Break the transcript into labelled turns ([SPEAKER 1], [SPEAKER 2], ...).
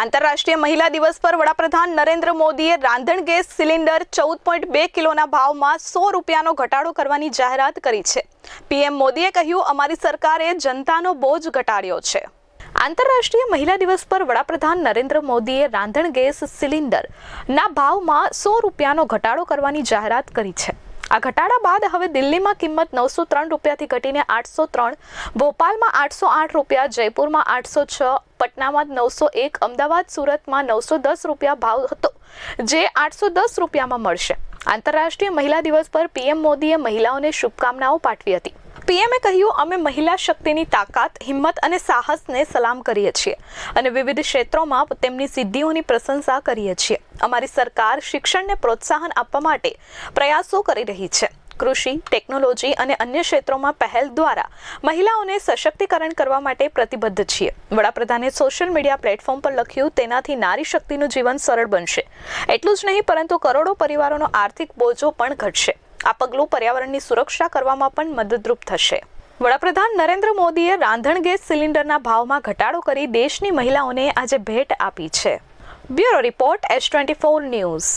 [SPEAKER 1] આંતરરાષ્ટ્રીય મહિલા દિવસ પર વડાપ્રધાન નરેન્દ્ર મોદીએ રાંધણ ગેસ સિલિન્ડર ચૌદ પોઈન્ટ બે કિલોના ભાવમાં સો રૂપિયાનો ઘટાડો કરવાની જાહેરાત કરી છે. પીએમ મોદીએ કહ્યું, અમારી સરકારે જનતાનો બોજ ઘટાડ્યો છે. આંતરરાષ્ટ્રીય મહિલા દિવસ પર વડાપ્રધાન નરેન્દ્ર મોદીએ રાંધણ ગેસ સિલિન્ડરના ભાવમાં સો રૂપિયાનો ઘટાડો કરવાની જાહેરાત કરી છે. આ ઘટાડા બાદ હવે દિલ્હીમાં કિંમત નવસો ત્રણ રૂપિયાથી ઘટીને આઠસો ત્રણ, ભોપાલમાં આઠસો આઠ રૂપિયા, જયપુરમાં આઠસો છ, પટનામાં નવસો એક, અમદાવાદ, સુરતમાં નવસો દસ રૂપિયા ભાવ હતો, જે આઠસો દસ રૂપિયામાં મળશે. આંતરરાષ્ટ્રીય મહિલા દિવસ પર પીએમ મોદીએ મહિલાઓને શુભકામનાઓ પાઠવી હતી. પીએમએ કહ્યું, અમે મહિલા શક્તિની તાકાત, હિંમત અને સાહસને સલામ કરીએ છીએ અને વિવિધ ક્ષેત્રોમાં તેમની સિદ્ધિઓની પ્રશંસા કરીએ છીએ. અમારી સરકાર શિક્ષણને પ્રોત્સાહન આપવા માટે પ્રયાસો કરી રહી છે. કૃષિ, ટેકનોલોજી અને અન્ય ક્ષેત્રોમાં પહેલ દ્વારા મહિલાઓને સશક્તિકરણ કરવા માટે પ્રતિબદ્ધ છીએ. વડાપ્રધાને સોશિયલ મીડિયા પ્લેટફોર્મ પર લખ્યું, તેનાથી નારી શક્તિનું જીવન સરળ બનશે. એટલું જ નહીં, પરંતુ કરોડો પરિવારોનો આર્થિક બોજો પણ ઘટશે. આ પગલું પર્યાવરણની સુરક્ષા કરવામાં પણ મદદરૂપ થશે. વડાપ્રધાન નરેન્દ્ર મોદીએ રાંધણ ગેસ સિલિન્ડરના ભાવમાં ઘટાડો કરી દેશની મહિલાઓને આજે ભેટ આપી છે. Bureau report S twenty four news.